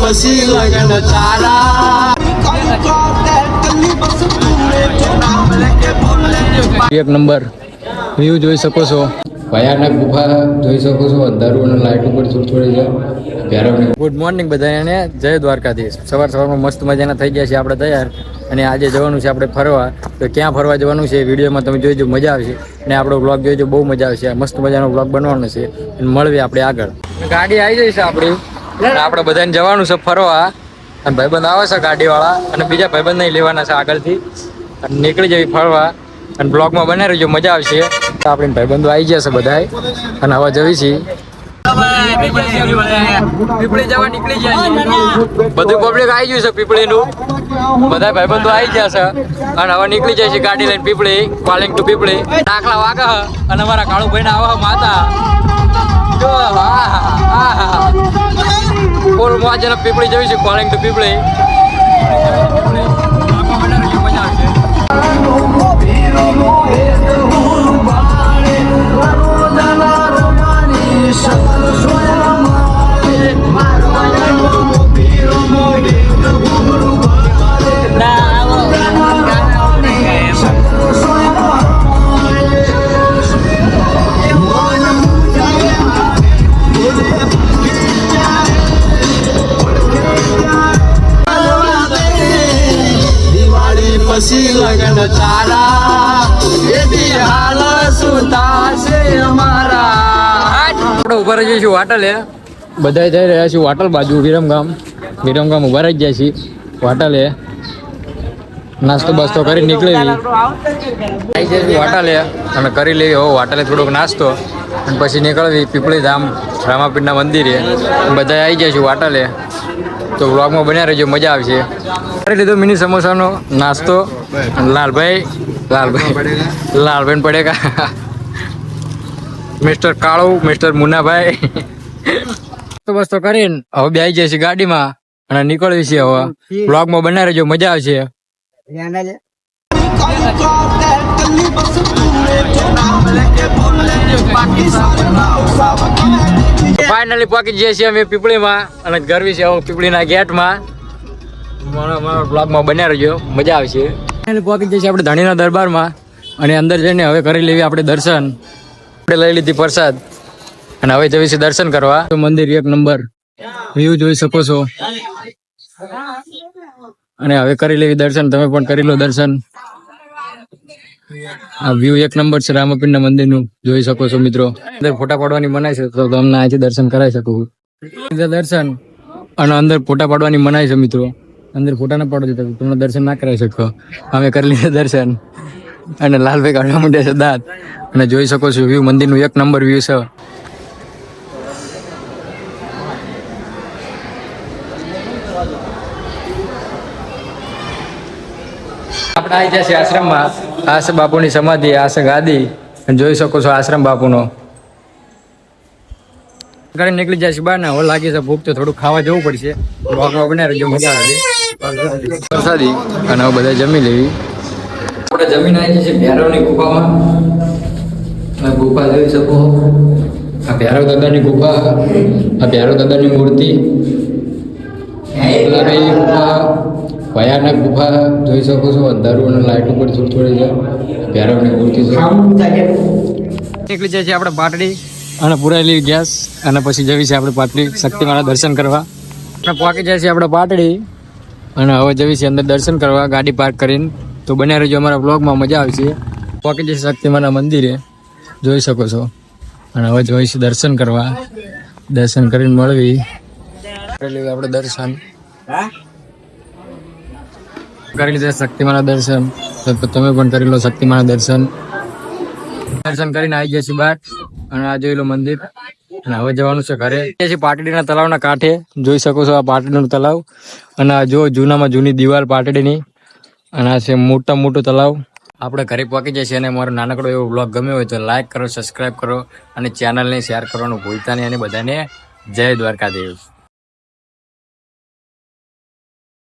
પછી લગન તારા એક નંબર. વ્યૂ જોઈ શકો છો. ભયાનક ગુફા જોઈ શકો છો. અંધારું અને લાઇટ ઉપર થોડી છોડી છે ગુડ મોર્નિંગ બધાને જય દ્વારકાધીશ. સવાર સવારમાં મસ્ત મજાના થઈ ગયા છે આપણે તૈયાર. અને આજે જવાનું છે આપણે ફરવા. તો ક્યાં ફરવા જવાનું છે વિડીયોમાં તમે જોઈજો મજા આવશે. અને આપણો બ્લોગ જોઈજો બહુ મજા આવશે. મસ્ત મજાનો બ્લોગ બનવાનો છે. અને મળવી આપણે આગળ. ગાડી આવી જઈશ આપણી. અને આપણે બધાને જવાનું છે ફરવા. અને ભાઈબંધ આવે છે ગાડીવાળા. અને બીજા ભાઈબંધ નહીં લેવાના છે આગળથી. અને નીકળી જવી ફરવા. અને બ્લોગમાં બનાવી રહેજો મજા આવશે. તો આપણે ભાઈબંધો આવી જશે છે બધાય. અને હવે જવી છીએ પીપળી જવા નીકળી જાય છે. બધું પબ્લિક આવી ગયું છે પીપળીનું. બધા ભાઈબંધો આવી ગયા છે. અને હવે નીકળી જાય છે ગાડી લઈને પીપળી. કોલિંગ ટુ પીપળી. દાખલા વાગે અને અમારા કાળુભાઈ ને આવા માતા. જો આહા, આહા. ફૂલ મોજ અને પીપળી જવી છે કોલિંગ ટુ પીપળી તારા એથી હાલ સુતાશે અમારા આપણે ઊભા રહી જઈશું હોટલે બધા જઈ રહ્યા છીએ વાટલ બાજુ વિરમગામ વિરમગામ ઊભા રહી જાય છીએ. વાટલે નાસ્તો બાસ્તો કરી નીકળેલી આવી જઈશું હોટલે અને કરી લેવી હો હોટલે થોડોક નાસ્તો. અને પછી નીકળવી પીપળી ધામ રામાપીરના મંદિરે બધા આવી જઈશું વાટલે તો વ્લોગમાં બન્યા રહેજો મજા આવશે. કરી લીધો મિની સમોસાનો નાસ્તો. લાલભાઈ લાલભાઈ લાલભાઈ પડેગા. મિસ્ટર કાળુ મિસ્ટર મુનાભાઈ તો બસ તો કરીને હવે બે આવી જશે ગાડીમાં અને નીકળવી છે હવે. બ્લોગમાં બનાવી રહેજો, મજા આવશે. ફાઇનલી પહોંચી જઈએ છીએ અમે પીપળીમાં અને ગરવી છે પીપળીના ગેટમાં. મારા બ્લોગમાં બન્યા રહેજો, મજા આવશે. ફાઇનલી પહોંચી જઈએ આપણે ધણીના દરબારમાં અને અંદર જઈને હવે કરી લેવી આપણે દર્શન. આપણે લઈ લીધી પ્રસાદ. અને હવે જવી છે દર્શન કરવા. મંદિર એક નંબર. વ્યૂ જોઈ શકો છો. અને હવે કરી લેવી દર્શન. તમે પણ કરી લો દર્શન. આ વ્યૂ એક નંબર છે રામપીરના મંદિરનું. જોઈ શકો છો મિત્રો. અંદર ફોટા પાડવાની મનાય છે તો તમને અહીંથી દર્શન કરાવી શકું. દર્શન. અને અંદર ફોટા પાડવાની મનાય છે મિત્રો. અંદર ફોટા ના પાડો તો તમને દર્શન ના કરાવી શકો. અમે કરી લીધા દર્શન. અને લાલભાઈ કાઢવા માંડ્યા છે દાંત. અને જોઈ શકો છો વ્યૂ મંદિરનું એક નંબર વ્યૂ છે. આપણે આવી જશે આશ્રમમાં. આશ બાપુની સમાધિ આશ ગાદી. જોઈ શકો છો આશ્રમ બાપુનો. ઘરે નીકળી જાય છે બહાર ને લાગી છે ભૂખ તો થોડું ખાવા જવું પડશે. વોકમાં બનાવી ને મજા આવે. પ્રસાદી અને હવે બધા જમી લેવી. આપણે જમીન આવી છે ભૈરવની ગુફામાં. આ ગુફા જોઈ શકો આ ભૈરવ દાદાની ગુફા આ ભૈરવ દાદાની મૂર્તિ. એકલાભાઈ ગુફા ભયાનક ગુફા જોઈ શકો છો. અંધારું અને લાઇટ ઉપર થોડી થોડી છે. ભૈરવની મૂર્તિ છે. નીકળી જાય છે આપણે પાટડી અને પુરાયેલી ગેસ. અને પછી જવી છે આપણે પાટડી. શક્તિમાના દર્શન કરવા. પહોંચી જાય છે આપણે પાટડી. અને હવે જવી છે અંદર દર્શન કરવા, ગાડી પાર્ક કરીને. તો બન્યા રહેજો, અમારા બ્લોગમાં મજા આવશે. પહોંચી જશે શક્તિમાના મંદિરે. જોઈ શકો છો. અને હવે જોઈશું દર્શન કરવા. દર્શન કરીને મળવી. લેવું આપણે દર્શન. કરી લીધા શક્તિમાના દર્શન. તો તમે પણ કરી લો શક્તિમાના દર્શન. દર્શન કરીને આવી જશે બાર અને આ જોઈ લો મંદિર. અને હવે જવાનું છે ઘરે. છે પાટડીના તલાવના કાંઠે. જોઈ શકો છો આ પાટડીનું તલાવ અને આ જો જૂનામાં જૂની દિવાલ પાટડીની. અને આ છે મોટા મોટું તલાવ આપણે ઘરે પહોંચી જાય છે અને મારો નાનકડો એવો બ્લોગ ગમ્યો હોય તો લાઈક કરો સબસ્ક્રાઈબ કરો અને ચેનલને શેર કરવાનું ભૂલતા નહીં અને બધાને જય દ્વારકાધીશ.